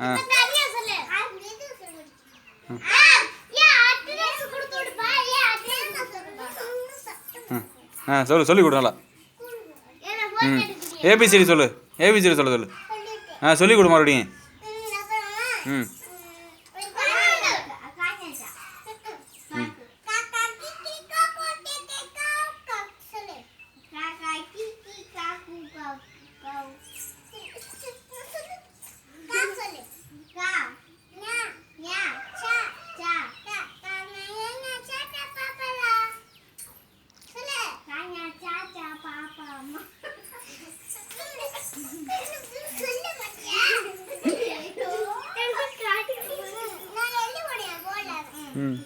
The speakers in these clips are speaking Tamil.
ஆ. ஆ, சொல்லு சொல்லி கொடு நல்லா. ம்? ஏபிசிடி சொல்லு. ஏபிசிடி சொல்ல சொல்லு. ஆ சொல்லி கொடு மறுபடியும். ம், ம்.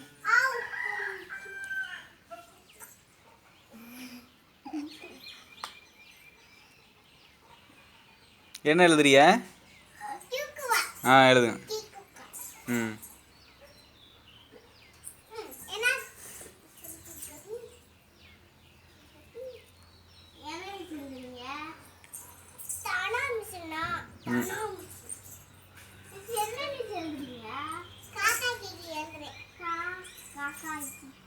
என்ன எழுதுறிய? ஆ எழுதுங்க. ம். Mm. 笑一个